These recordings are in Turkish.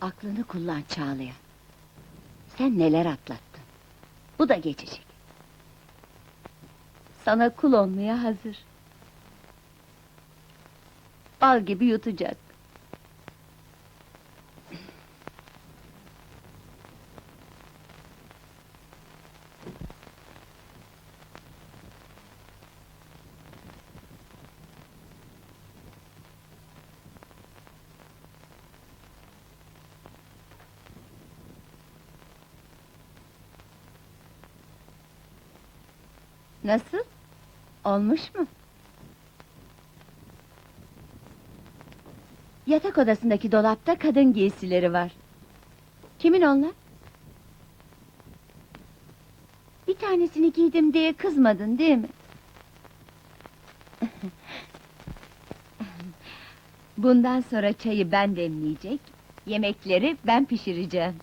Aklını kullan Çağlayan. Sen neler atlattın. Bu da geçecek. Sana kul olmaya hazır. Bal gibi yutacak. Nasıl? Olmuş mu? Yatak odasındaki dolapta kadın giysileri var. Kimin onlar? Bir tanesini giydim diye kızmadın değil mi? Bundan sonra çayı ben demleyecek, yemekleri ben pişireceğim.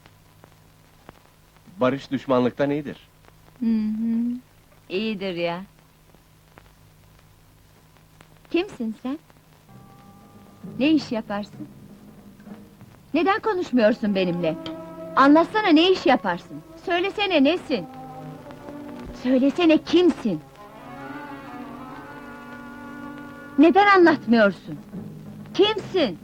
Barış düşmanlıktan iyidir. Hı hı. İyidir ya. Kimsin sen? Ne iş yaparsın? Neden konuşmuyorsun benimle? Anlatsana ne iş yaparsın? Söylesene nesin? Söylesene kimsin? Neden anlatmıyorsun? Kimsin?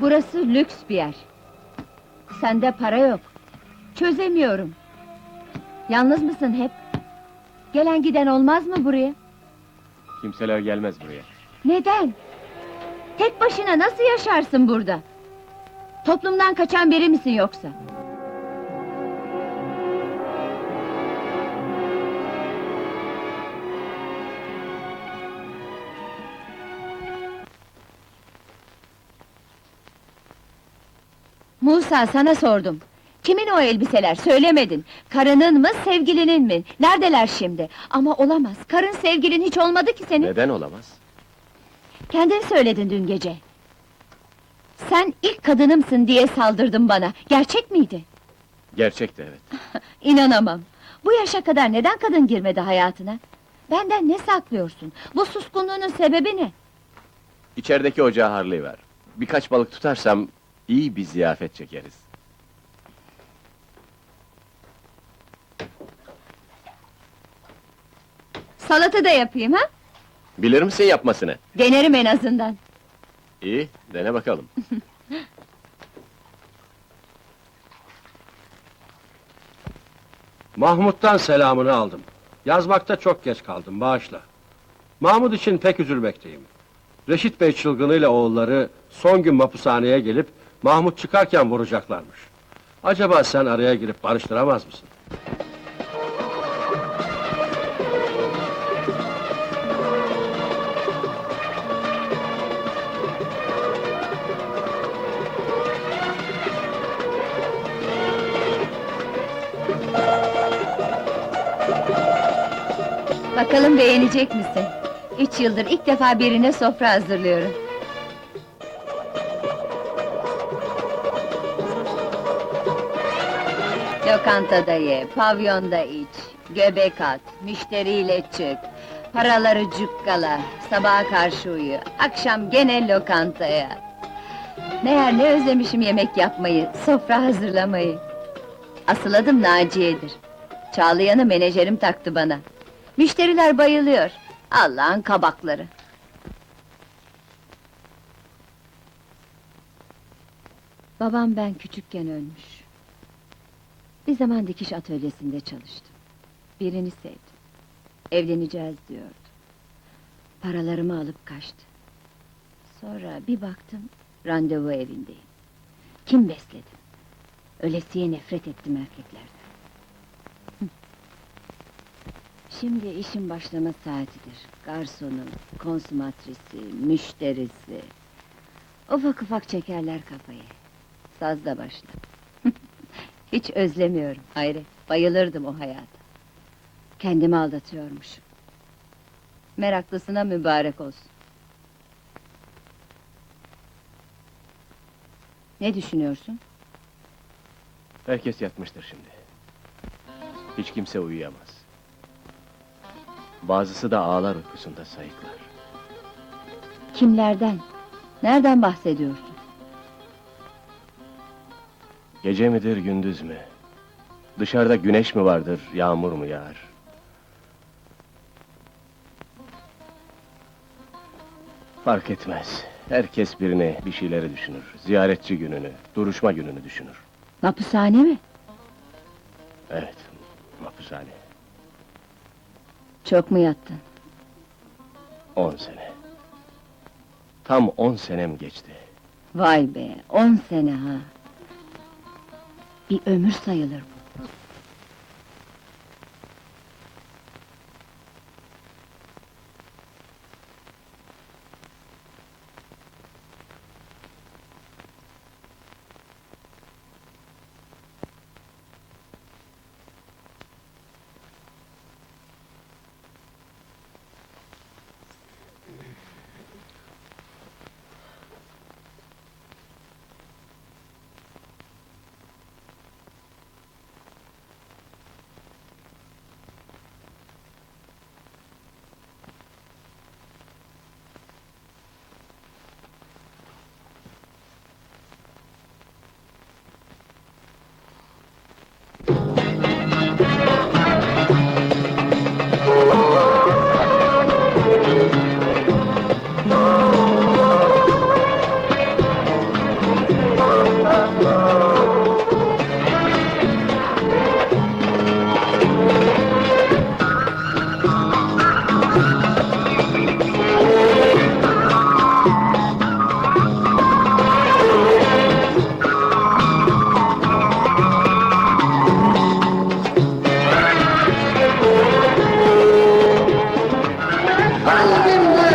Burası lüks bir yer. Sende para yok. Çözemiyorum. Yalnız mısın hep? Gelen giden olmaz mı buraya? Kimseler gelmez buraya. Neden? Tek başına nasıl yaşarsın burada? Toplumdan kaçan biri misin yoksa? Musa sana sordum. Kimin o elbiseler söylemedin. Karının mı sevgilinin mi? Neredeler şimdi? Ama olamaz. Karın sevgilin hiç olmadı ki senin. Neden olamaz? Kendin söyledin dün gece. Sen ilk kadınımsın diye saldırdın bana. Gerçek miydi? Gerçekti evet. İnanamam. Bu yaşa kadar neden kadın girmedi hayatına? Benden ne saklıyorsun? Bu suskunluğunun sebebi ne? İçerideki ocağı harlayıver. Birkaç balık tutarsam iyi bir ziyafet çekeriz. Salata da yapayım ha? Bilir misin yapmasını? Denerim en azından. İyi, dene bakalım. Mahmut'tan selamını aldım. Yazmakta çok geç kaldım, bağışla. Mahmut için pek üzülmekteyim. Reşit Bey çılgınıyla oğulları son gün mapushaneye gelip Mahmut çıkarken vuracaklarmış. Acaba sen araya girip barıştıramaz mısın? Bakalım beğenecek misin? Üç yıldır ilk defa birine sofra hazırlıyorum. Lokantada ye, pavyonda iç, göbek at, müşteriyle çık, paraları cukkala, sabaha karşı uyu, akşam gene lokantaya. Meğer ne özlemişim yemek yapmayı, sofra hazırlamayı. Asıl adım Naciye'dir. Çağlayan'ı menajerim taktı bana. Müşteriler bayılıyor. Allah'ın kabakları. Babam ben küçükken ölmüş. Bir zaman dikiş atölyesinde çalıştım. Birini sevdim. Evleneceğiz diyordu. Paralarımı alıp kaçtı. Sonra bir baktım, randevu evindeyim. Kim besledim? Ölesiye nefret ettim erkeklerden. Şimdi işin başlama saatidir. Garsonu, konsumatrisi, müşterisi... Ufak ufak çekerler kafayı. Saz da başla. Hiç özlemiyorum, hayret. Bayılırdım o hayata. Kendimi aldatıyormuşum. Meraklısına mübarek olsun. Ne düşünüyorsun? Herkes yatmıştır şimdi. Hiç kimse uyuyamaz. Bazısı da ağlar uykusunda sayıklar. Kimlerden? Nereden bahsediyorsun? Gece midir, gündüz mü? Dışarıda güneş mi vardır, yağmur mu yağar? Fark etmez. Herkes birini, bir şeyleri düşünür. Ziyaretçi gününü, duruşma gününü düşünür. Mapushane mi? Evet, mahpushane. Çok mu yattın? On sene. Tam on senem geçti. Vay be, on sene ha! Bir ömür sayılır bu. I've been